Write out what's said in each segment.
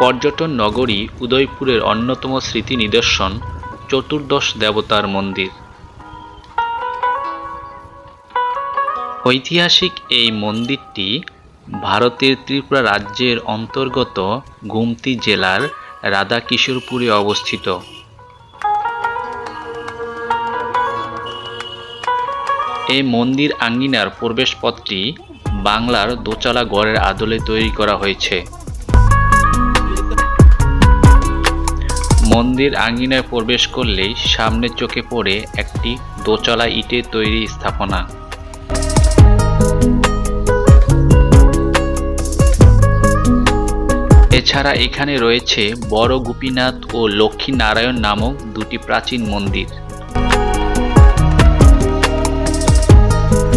পর্যটন নগরী উদয়পুরের অন্যতম স্মৃতি নিদর্শন, চতুর্দশ দেবতার মন্দির। ঐতিহাসিক এই মন্দিরটি ভারতের ত্রিপুরা রাজ্যের অন্তর্গত গুমতি জেলার রাধাকিশোরপুরে অবস্থিত। এই মন্দির আঙ্গিনার প্রবেশপথটি বাংলার দোচালা গড়ের আদলে তৈরি করা হয়েছে। মন্দির আঙ্গিনায় প্রবেশ করলেই সামনে চোখে পড়ে একটি দোচলা ইটের তৈরি স্থাপনা। এছাড়া এখানে রয়েছে বড় গোপীনাথ ও লক্ষ্মী নারায়ণ নামক দুটি প্রাচীন মন্দির।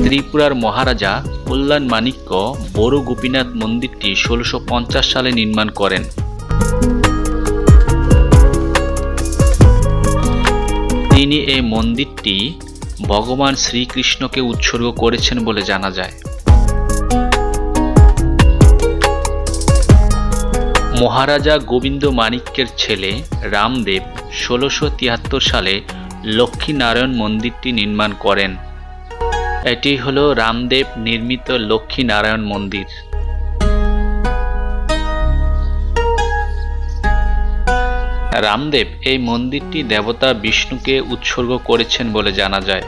ত্রিপুরার মহারাজা কল্যাণ মাণিক্য বড় গোপীনাথ মন্দিরটি ষোলোশো সালে নির্মাণ করেন। তিনি এই মন্দিরটি ভগবান শ্রীকৃষ্ণকে উৎসর্গ করেছেন বলে জানা যায়। মহারাজা গোবিন্দ মাণিক্যের ছেলে রামদেব ষোলোশো তিয়াত্তর সালে লক্ষ্মীনারায়ণ মন্দিরটি নির্মাণ করেন। এটি হল রামদেব নির্মিত লক্ষ্মীনারায়ণ মন্দির। রামদেব এই মন্দিরটি দেবতা বিষ্ণুকে উৎসর্গ করেছেন বলে জানা যায়।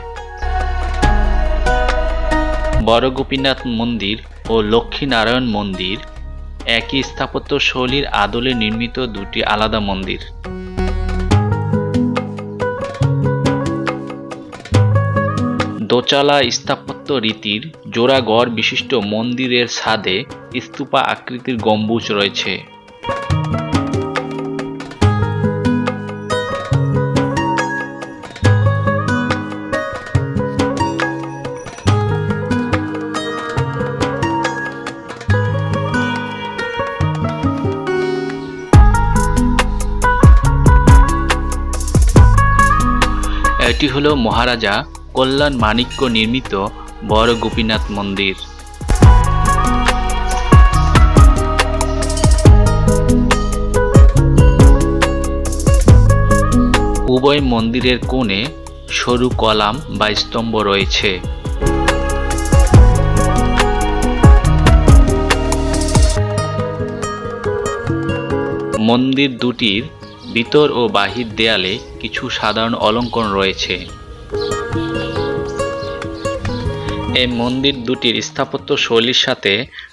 বড় গোপীনাথ মন্দির ও লক্ষ্মীনারায়ণ মন্দির একই স্থাপত্য শৈলীর আদলে নির্মিত দুটি আলাদা মন্দির। দোচালা স্থাপত্য রীতির জোড়া গড় বিশিষ্ট মন্দিরের ছাদে স্তূপা আকৃতির গম্বুজ রয়েছে। এটি হলো মহারাজা কল্যাণ মাণিক্য নির্মিত বড় গোপীনাথ মন্দির। উভয় মন্দিরের কোণে সরু কলাম বা স্তম্ভ রয়েছে। মন্দির দুটির ভিতর ও বাহির দেয়ালে কিছু সাধারণ অলঙ্করণ রয়েছে। এই মন্দির দুটির স্থাপত্য শৈলীর সাথে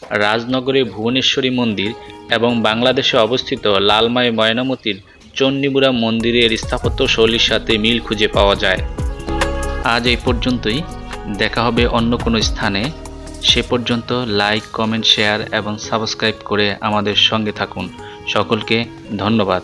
রাজনগরের ভুবনেশ্বরী মন্দির এবং বাংলাদেশে অবস্থিত লালমাই ময়নামতির চণ্ডীমুড়া মন্দিরের স্থাপত্য শৈলীর সাথে মিল খুঁজে পাওয়া যায়। আজ এই পর্যন্তই। দেখা হবে অন্য কোনো স্থানে। সে পর্যন্ত লাইক, কমেন্ট, শেয়ার এবং সাবস্ক্রাইব করে আমাদের সঙ্গে থাকুন। সকলকে ধন্যবাদ।